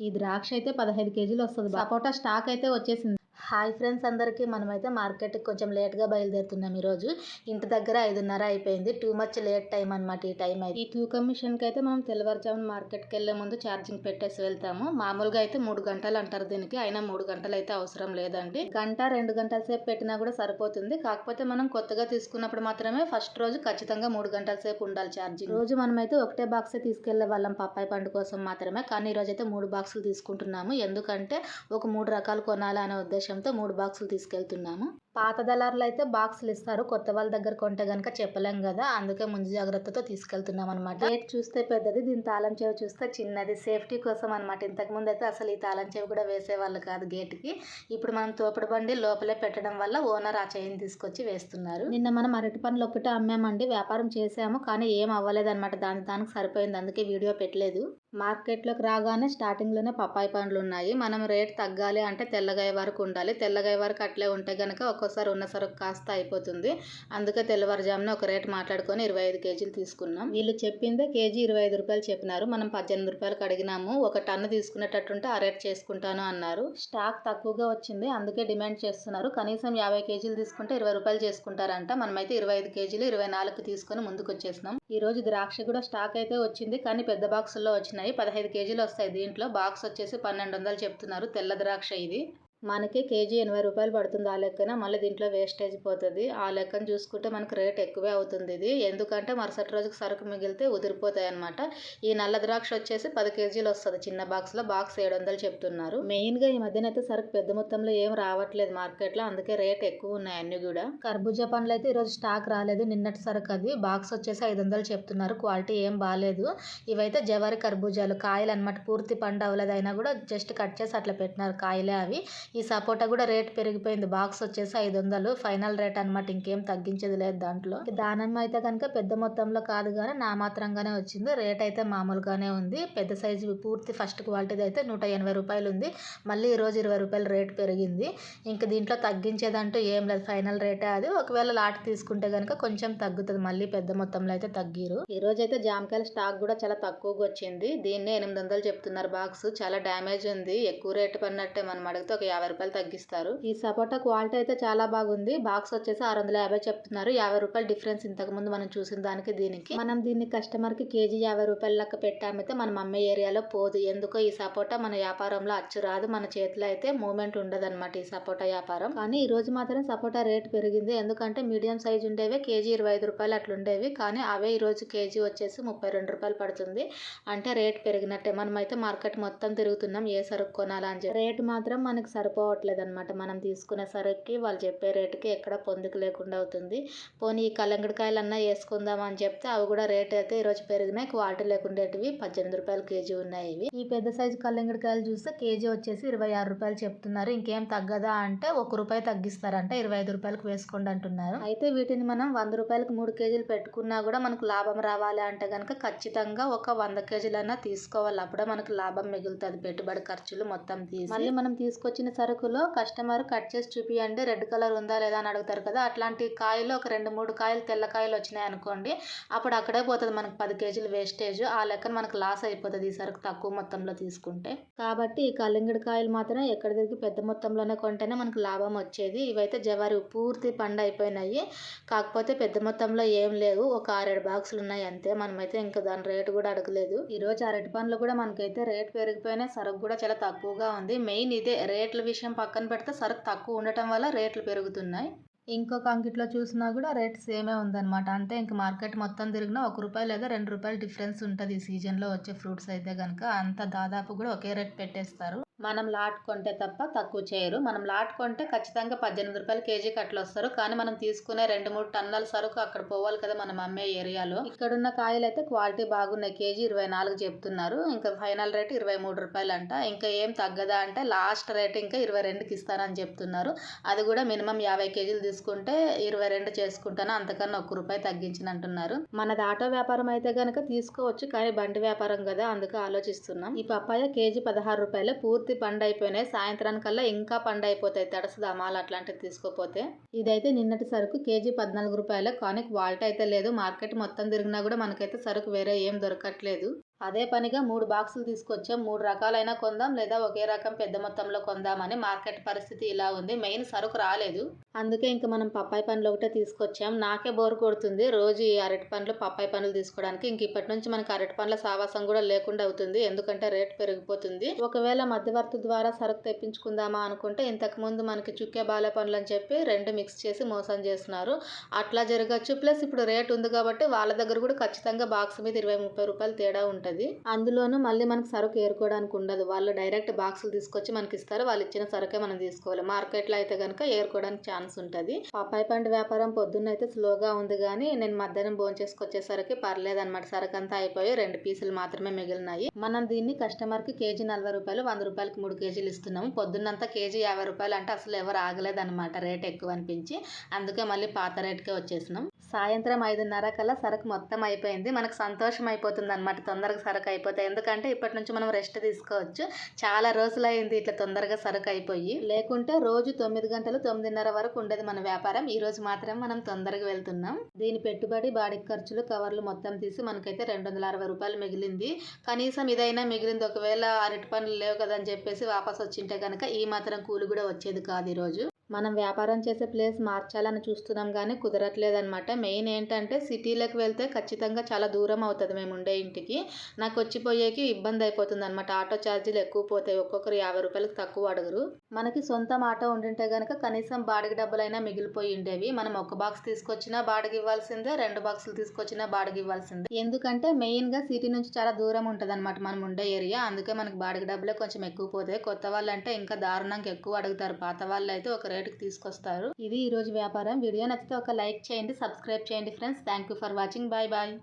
ఈ ద్రాక్ష అయితే పదహైదు కేజీలు వస్తుంది సపోటా స్టాక్ అయితే వచ్చేసింది. హాయ్ ఫ్రెండ్స్ అందరికీ మనమైతే మార్కెట్కి కొంచెం లేట్గా బయలుదేరుతున్నాం ఈరోజు. ఇంటి దగ్గర ఐదున్నర అయిపోయింది. టూ మచ్ లేట్ టైం అనమాట ఈ టైం అయితే. ఈ తూకం మిషన్కి అయితే మనం తెల్లవారుజామున మార్కెట్కి వెళ్ళే ముందు ఛార్జింగ్ పెట్టేసి వెళ్తాము. మామూలుగా అయితే మూడు గంటలు అంటారు దీనికి. అయినా మూడు గంటలు అయితే అవసరం లేదండి. గంట రెండు గంటల సేపు పెట్టినా కూడా సరిపోతుంది. కాకపోతే మనం కొత్తగా తీసుకున్నప్పుడు మాత్రమే ఫస్ట్ రోజు ఖచ్చితంగా మూడు గంటల సేపు ఉండాలి ఛార్జింగ్. రోజు మనమైతే ఒకటే బాక్సే తీసుకెళ్ళే వాళ్ళం పప్పాయి పండు కోసం మాత్రమే. కానీ ఈ అయితే మూడు బాక్సులు తీసుకుంటున్నాము. ఎందుకంటే ఒక మూడు రకాలు కొనాలి అనే ఉద్దేశంతో మూడు బాక్సులు తీసుకెళ్తున్నాము పాత దళారులు అయితే బాక్సులు ఇస్తారు. కొత్త వాళ్ళ దగ్గర కొంటే గనక చెప్పలేం కదా. అందుకే ముందు జాగ్రత్తతో తీసుకెళ్తున్నాం అనమాట గేట్ చూస్తే పెద్దది దీని తాళం చెవి చూస్తే చిన్నది. సేఫ్టీ కోసం అనమాట ఇంతకు ముందు అయితే అసలు ఈ తాళం చెవి కూడా వేసేవాళ్ళు కాదు గేట్కి. ఇప్పుడు మనం తోపుడు బండి లోపలే పెట్టడం వల్ల ఓనర్ ఆ చైన్ తీసుకొచ్చి వేస్తున్నారు. నిన్న మనం అరటి పండ్లు ఒక్కటే అమ్మామండి. వ్యాపారం చేసాము కానీ ఏం అవ్వలేదు అనమాట దాని దానికి సరిపోయింది. అందుకే వీడియో పెట్టలేదు. మార్కెట్లోకి రాగానే స్టార్టింగ్లోనే పప్పాయి పండ్లు ఉన్నాయి. మనం రేట్ తగ్గాలి అంటే తెల్లగాయ వరకు ఉండాలి. తెల్లగాయ వరకు అట్లే ఉంటే కనుక ఒక్కోసారి ఉన్న సరుకు కాస్త అయిపోతుంది. అందుకే తెల్లవారుజామున ఒక రేటు మాట్లాడుకొని ఇరవై ఐదు కేజీలు తీసుకున్నాం. వీళ్ళు చెప్పిందే కేజీ ఇరవై ఐదు రూపాయలు చెప్పినారు. మనం పద్దెనిమిది రూపాయలకు అడిగినాము. ఒక టన్ను తీసుకునేటట్టుంటే ఆ రేట్ చేసుకుంటాను అన్నారు. స్టాక్ తక్కువగా వచ్చింది. అందుకే డిమాండ్ చేస్తున్నారు. కనీసం యాభై కేజీలు తీసుకుంటే ఇరవై రూపాయలు చేసుకుంటారంట. మనమైతే ఇరవై ఐదు కేజీలు ఇరవై నాలుగు తీసుకొని ముందుకు వచ్చేసినాం ఈ రోజు ద్రాక్ష కూడా స్టాక్ అయితే వచ్చింది. కానీ పెద్ద బాక్సుల్లో వచ్చినాయి. పదహైదు కేజీలు వస్తాయి దీంట్లో. బాక్స్ వచ్చేసి పన్నెండు వందలు చెప్తున్నారు. తెల్ల ద్రాక్ష ఇది. మనకి కేజీ ఎనభై రూపాయలు పడుతుంది ఆ లెక్కన మళ్ళీ దీంట్లో వేస్టేజ్ పోతుంది. ఆ లెక్కన చూసుకుంటే మనకు రేట్ ఎక్కువే అవుతుంది ఇది. ఎందుకంటే మరుసటి రోజుకి సరుకు మిగిలితే ఉదిరిపోతాయి అనమాట ఈ నల్ల ద్రాక్ష వచ్చేసి పది కేజీలు వస్తుంది. చిన్న బాక్స్లో బాక్స్ ఏడు వందలు చెప్తున్నారు. మెయిన్గా ఈ మధ్యన అయితే సరుకు పెద్ద మొత్తంలో ఏం రావట్లేదు మార్కెట్లో. అందుకే రేట్ ఎక్కువ ఉన్నాయి అన్ని కూడా. కర్బూజా పండ్లు అయితే ఈరోజు స్టాక్ రాలేదు. నిన్నటి సరుకు అది. బాక్స్ వచ్చేసి ఐదు వందలు చెప్తున్నారు. క్వాలిటీ ఏం బాగాలేదు ఇవైతే జవారి కర్బూజాలు కాయలు అనమాట పూర్తి పండు అవ్వలేదు అయినా కూడా జస్ట్ కట్ చేసి అట్లా పెట్టినారు కాయలే అవి. ఈ సపోటా కూడా రేట్ పెరిగిపోయింది. బాక్స్ వచ్చేసి ఐదు వందలు ఫైనల్ రేట్ అనమాట ఇంకేం తగ్గించేది లేదు దాంట్లో. దానం అయితే కనుక పెద్ద మొత్తంలో కాదు కానీ నా మాత్రంగానే వచ్చింది. రేట్ అయితే మామూలుగానే ఉంది. పెద్ద సైజు పూర్తి ఫస్ట్ క్వాలిటీది అయితే నూట ఎనభై రూపాయలు ఉంది. మళ్ళీ ఈరోజు ఇరవై రూపాయలు రేట్ పెరిగింది. ఇంకా దీంట్లో తగ్గించేదంటూ ఏం లేదు. ఫైనల్ రేటే అది. ఒకవేళ లాట్ తీసుకుంటే కనుక కొంచెం తగ్గుతుంది. మళ్ళీ పెద్ద మొత్తంలో అయితే తగ్గిరు. ఈ అయితే జామకాయల స్టాక్ కూడా చాలా తక్కువగా వచ్చింది. దీన్నే ఎనిమిది వందలు చెప్తున్నారు బాక్స్. చాలా డ్యామేజ్ ఉంది. ఎక్కువ రేటు పడినట్టే మనం అడిగితే ఒక యాభై రూపాయలు తగ్గిస్తారు. ఈ సపోటా క్వాలిటీ అయితే చాలా బాగుంది. బాక్స్ వచ్చేసి ఆరు వందల యాభై చెప్తున్నారు. యాభై రూపాయలు డిఫరెన్స్ ఇంతకు ముందు మనం చూసిన దానికి దీనికి. మనం దీన్ని కస్టమర్కి కేజీ యాభై రూపాయల లెక్క పెట్టామైతే మనం అమ్మే ఏరియాలో పోదు. ఎందుకో ఈ సపోటా మన వ్యాపారంలో అచ్చు రాదు. మన చేతిలో అయితే మూమెంట్ ఉండదు అనమాట ఈ సపోటా వ్యాపారం. కానీ ఈ రోజు మాత్రం సపోటా రేట్ పెరిగింది. ఎందుకంటే మీడియం సైజ్ ఉండేవి. కేజీ ఇరవై ఐదు రూపాయలు అట్లుండేవి. కానీ అవే ఈ రోజు కేజీ వచ్చేసి ముప్పై రెండు రూపాయలు పడుతుంది. అంటే రేట్ పెరిగినట్టే. మనం అయితే మార్కెట్ మొత్తం తిరుగుతున్నాం. ఏ సరుకు కొనాలని చెప్పి. రేట్ మాత్రం మనకి సరిపోవట్లేదు అనమాట మనం తీసుకునే సరికి వాళ్ళు చెప్పే రేటుకి ఎక్కడ పొందుకు లేకుండా అవుతుంది. పోనీ ఈ కలంగడికాయలు అన్నా వేసుకుందాం అని చెప్తే అవి కూడా రేట్ అయితే ఈరోజు పెరిగినాయి. క్వాలిటీ లేకుండేటివి పద్దెనిమిది రూపాయలు కేజీ ఉన్నాయి ఇవి. ఈ పెద్ద సైజు కల్లంగడికాయలు చూస్తే కేజీ వచ్చేసి ఇరవై ఆరు రూపాయలు చెప్తున్నారు. ఇంకేం తగ్గదా అంటే ఒక రూపాయి తగ్గిస్తారంట. ఇరవై ఐదు రూపాయలకు వేసుకోండి అంటున్నారు. అయితే వీటిని మనం వంద రూపాయలకు మూడు కేజీలు పెట్టుకున్నా కూడా మనకు లాభం రావాలి అంటే కనుక ఖచ్చితంగా ఒక వంద కేజీలన్నా తీసుకోవాలి. అప్పుడే మనకు లాభం మిగులుతుంది. పెట్టుబడి ఖర్చులు మొత్తం తీసి. మళ్ళీ మనం తీసుకొచ్చిన సరుకులో కస్టమర్ కట్ చేసి చూపియండి రెడ్ కలర్ ఉందా లేదా అని అడుగుతారు కదా. అట్లాంటి కాయలు ఒక రెండు మూడు కాయలు తెల్ల కాయలు వచ్చినాయి అనుకోండి అప్పుడు అక్కడే పోతుంది మనకు పది కేజీలు వేస్టేజ్ ఆ లెక్కన మనకు లాస్ అయిపోతుంది ఈ సరుకు తక్కువ మొత్తంలో తీసుకుంటే. కాబట్టి ఈ కలింగడి కాయలు మాత్రం ఎక్కడ తిరిగి పెద్ద మొత్తంలోనే కొంటేనే మనకు లాభం వచ్చేది. ఇవైతే జవారి పూర్తి పండు అయిపోయినాయి. కాకపోతే పెద్ద మొత్తంలో ఏం లేవు. ఒక ఆరేడు బాక్సులు ఉన్నాయి అంతే. మనమైతే ఇంకా దాని రేటు కూడా అడగలేదు. ఈరోజు అరటి పండ్లు కూడా మనకైతే రేట్ పెరిగిపోయినా సరుకు కూడా చాలా తక్కువగా ఉంది. మెయిన్ ఇదే రేట్లు విషయం పక్కన పెడితే సరుకు తక్కువ ఉండటం వల్ల రేట్లు పెరుగుతున్నాయి. ఇంకొక అంకిట్లో చూసినా కూడా రేట్ సేమే ఉందన్నమాట. అంటే ఇంక మార్కెట్ మొత్తం తిరిగినా ఒక రూపాయి లేదా రెండు రూపాయలు డిఫరెన్స్ ఉంటుంది ఈ సీజన్లో వచ్చే ఫ్రూట్స్ అయితే కనుక అంత దాదాపు కూడా ఒకే రేట్ పెట్టేస్తారు. మనం లాట్ కొంటే తప్ప తక్కువ చేయరు. మనం లాట్ కొంటే ఖచ్చితంగా పద్దెనిమిది రూపాయలు కేజీకి అట్లా వస్తారు. కానీ మనం తీసుకునే రెండు మూడు టన్నుల సరుకు అక్కడ పోవాలి కదా మనం అమ్మే ఏరియాలో. ఇక్కడున్న కాయలు అయితే క్వాలిటీ బాగున్నాయి. కేజీ ఇరవై నాలుగు చెప్తున్నారు. ఇంకా ఫైనల్ రేట్ ఇరవై మూడు రూపాయలు అంట ఇంకా ఏం తగ్గదా అంటే లాస్ట్ రేట్ ఇంకా ఇరవై రెండుకి ఇస్తానని చెప్తున్నారు. అది కూడా మినిమం యాభై కేజీలు తీసుకుంటే ఇరవై రెండు చేసుకుంటాను. అంతకన్నా ఒక్క రూపాయి తగ్గించిన అంటున్నారు మనది ఆటో వ్యాపారం అయితే కనుక తీసుకోవచ్చు. కానీ బండి వ్యాపారం కదా అందుకే ఆలోచిస్తున్నాం. ఈ పప్పాయ కేజీ పదహారు రూపాయలు పూర్తి పండు అయిపోయినాయి సాయంత్రానికల్లా ఇంకా పండు అయిపోతాయి తడసు అట్లాంటివి తీసుకోపోతే. ఇదైతే నిన్నటి సరుకు కేజీ పద్నాలుగు రూపాయలు. కానీ క్వాలిటీ అయితే లేదు. మార్కెట్ మొత్తం తిరిగినా కూడా మనకైతే సరుకు వేరే ఏం దొరకట్లేదు. అదే పనిగా మూడు బాక్సులు తీసుకొచ్చాం. మూడు రకాలైనా కొందాం లేదా ఒకే రకం పెద్ద మొత్తంలో కొందామని మార్కెట్ పరిస్థితి ఇలా ఉంది. మెయిన్ సరుకు రాలేదు. అందుకే ఇంక మనం పప్పాయి పండ్లు ఒకటే తీసుకొచ్చాం. నాకే బోర్ కొడుతుంది. రోజు ఈ అరటి పండ్లు పప్పాయి పండ్లు తీసుకోవడానికి. ఇంక ఇప్పటి నుంచి మనకి అరటి పండ్ల సావాసం కూడా లేకుండా అవుతుంది. ఎందుకంటే రేట్ పెరిగిపోతుంది. ఒకవేళ మధ్యవర్తి ద్వారా సరుకు తెప్పించుకుందామా అనుకుంటే ఇంతకు ముందు మనకి చుక్కే బాలే పండ్లు అని చెప్పి రెండు మిక్స్ చేసి మోసం చేస్తున్నారు. అట్లా జరగచ్చు. ప్లస్ ఇప్పుడు రేట్ ఉంది కాబట్టి వాళ్ళ దగ్గర కూడా ఖచ్చితంగా బాక్స్ మీద ఇరవై ముప్పై రూపాయలు తేడా ఉంటుంది. అందులోనూ మళ్ళీ మనకి సరుకు ఏరుకోవడానికి ఉండదు. వాళ్ళు డైరెక్ట్ బాక్సులు తీసుకొచ్చి మనకి ఇస్తారు. వాళ్ళు ఇచ్చిన సరుకే మనం తీసుకోవాలి. మార్కెట్లో అయితే కనుక ఏరుకోవడానికి ఛాన్స్ ఉంటుంది. పప్పాయి పండు వ్యాపారం పొద్దున్న అయితే స్లోగా ఉంది కానీ నేను మధ్యాహ్నం భోజనం చేసుకొచ్చేసరికి పర్లేదు అనమాట సరుకు అంతా అయిపోయి రెండు పీసులు మాత్రమే మిగిలినాయి. మనం దీన్ని కస్టమర్కి కేజీ నలభై రూపాయలు వంద రూపాయలకి మూడు కేజీలు ఇస్తున్నాము. పొద్దున్నంతా కేజీ యాభై రూపాయలు అంటే అసలు ఎవరు ఆగలేదు అనమాట రేట్ ఎక్కువ అనిపించి అందుకే మళ్ళీ పాత రేట్కే వచ్చేసినాం. సాయంత్రం ఐదున్నర కల్లా సరుకు మొత్తం అయిపోయింది. మనకు సంతోషం అయిపోతుంది అనమాట తొందరగా సరుకు అయిపోతే. ఎందుకంటే ఇప్పటి నుంచి మనం రెస్ట్ తీసుకోవచ్చు. చాలా రోజులు అయింది ఇట్లా తొందరగా సరుకు అయిపోయి. లేకుంటే రోజు తొమ్మిది గంటలు తొమ్మిదిన్నర వరకు ఉండేది మన వ్యాపారం. ఈ రోజు మాత్రం మనం తొందరగా వెళ్తున్నాం. దీని పెట్టుబడి బాడీ ఖర్చులు కవర్లు మొత్తం తీసి మనకైతే రెండు వందల అరవై రూపాయలు మిగిలింది. కనీసం ఇదైనా మిగిలింది. ఒకవేళ అరటి పనులు లేవు కదా అని చెప్పేసి వాపస్ వచ్చింటే కనుక ఈ మాత్రం కూలి కూడా వచ్చేది కాదు ఈరోజు మనం వ్యాపారం చేసే ప్లేస్ మార్చాలని చూస్తున్నాం కానీ కుదరట్లేదన్నమాట. మెయిన్ ఏంటంటే సిటీలోకి వెళ్తే ఖచ్చితంగా చాలా దూరం అవుతుంది మేము ఉండే ఇంటికి. నాకు వచ్చిపోయేకి ఇబ్బంది అయిపోతుంది అనమాట ఆటో ఛార్జీలు ఎక్కువ పోతాయి. ఒక్కొక్కరు యాభై రూపాయలకు తక్కువ అడగరు. మనకి సొంతం ఆటో ఉండింటే కనుక కనీసం బాడిగ డబ్బులైనా మిగిలిపోయి ఉండేవి. మనం ఒక బాక్స్ తీసుకొచ్చినా బాడిగ ఇవ్వాల్సిందే రెండు బాక్సులు తీసుకొచ్చినా బాడిగ ఇవ్వాల్సిందే. ఎందుకంటే మెయిన్గా సిటీ నుంచి చాలా దూరం ఉంటుంది అనమాట మనం ఉండే ఏరియా. అందుకే మనకి బాడిగ డబ్బులే కొంచెం ఎక్కువ పోతాయి. కొత్త వాళ్ళు అంటే ఇంకా దారుణంగా ఎక్కువ అడుగుతారు. పాత వాళ్ళు అయితే ఒక బయటకు తీసుకొస్తారు. ఇది ఈ రోజు వ్యాపారం. వీడియో నచ్చితే ఒక లైక్ చేయండి సబ్స్క్రైబ్ చేయండి friends. Thank you for watching. Bye bye.